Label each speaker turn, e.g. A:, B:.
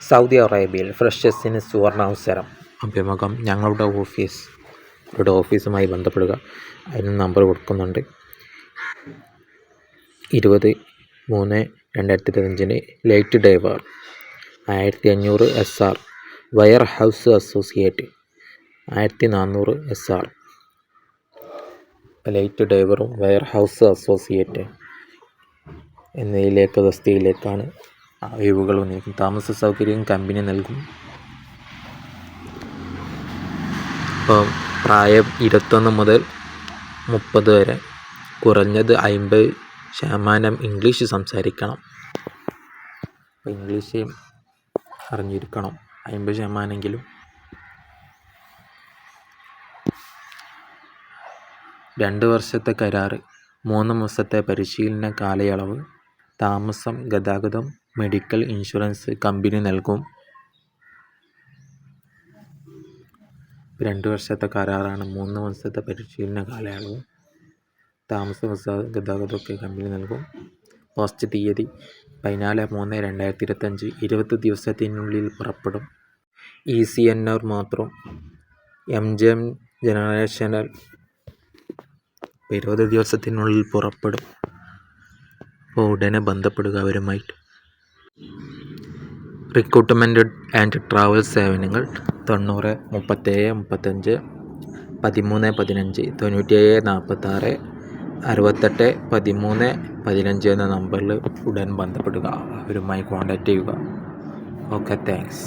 A: Saudi അറേബ്യയിൽ ഫ്രഷേഴ്സിന് സുവർണാവസരം അഭിമുഖം ഞങ്ങളുടെ ഓഫീസ്. ഇവിടെ ഓഫീസുമായി ബന്ധപ്പെടുക. അതിന് നമ്പർ കൊടുക്കുന്നുണ്ട്. ഇരുപത് മൂന്ന് രണ്ടായിരത്തി പതിനഞ്ചിന് ലൈറ്റ് ഡൈവർ. ആയിരത്തി അഞ്ഞൂറ് S R. Wire house associate. ആയിരത്തി നാനൂറ് എസ് ആർ. ലൈറ്റ് ഡൈവറും വയർ ഹൗസ് അസോസിയേറ്റ്. എന്നതിലേക്ക് തസ്തികയിലേക്കാണ് ഒഴിവുകൾ വന്നിരിക്കുന്നത് താമസ സൗകര്യം കമ്പനി നൽകും. ഇപ്പോൾ പ്രായം ഇരുപത്തൊന്ന് മുതൽ മുപ്പത് വരെ. കുറഞ്ഞത് അമ്പത് ശതമാനം ഇംഗ്ലീഷ് സംസാരിക്കണം. അപ്പോൾ ഇംഗ്ലീഷ് അറിഞ്ഞിരിക്കണം. അമ്പത് ശതമാനമെങ്കിലും. രണ്ട് വർഷത്തെ കരാറ് മൂന്ന് മാസത്തെ പരിശീലന കാലയളവ് താമസം ഗതാഗതം മെഡിക്കൽ ഇൻഷുറൻസ് കമ്പനി നൽകും. രണ്ട് വർഷത്തെ കരാറാണ്. മൂന്ന് മാസത്തെ പരിശീലന കാലയളവ് താമസ ഗതാഗതമൊക്കെ കമ്പനി നൽകും. പോസ്റ്റ് തീയതി പതിനാല് മൂന്ന് രണ്ടായിരത്തി ഇരുപത്തഞ്ച് ഇരുപത് ദിവസത്തിനുള്ളിൽ പുറപ്പെടും. ഇ സി എൻ ആർ മാത്രം. എം ജെ എം ജനറേഷനൽ ഇരുപത് ദിവസത്തിനുള്ളിൽ പുറപ്പെടും. അപ്പോൾ ഉടനെ ബന്ധപ്പെടുക അവരുമായിട്ട്. റിക്രൂട്ട്മെന്റ് ആൻഡ് ട്രാവൽ സേവനങ്ങൾ തൊണ്ണൂറ് മുപ്പത്തേഴ് മുപ്പത്തഞ്ച് പതിമൂന്ന് പതിനഞ്ച് തൊണ്ണൂറ്റേഴ് നാൽപ്പത്താറ് അറുപത്തെട്ട് പതിമൂന്ന് പതിനഞ്ച് എന്ന നമ്പറിൽ ഉടൻ ബന്ധപ്പെടുക. അവരുമായി കോൺടാക്റ്റ് ചെയ്യുക. Okay thanks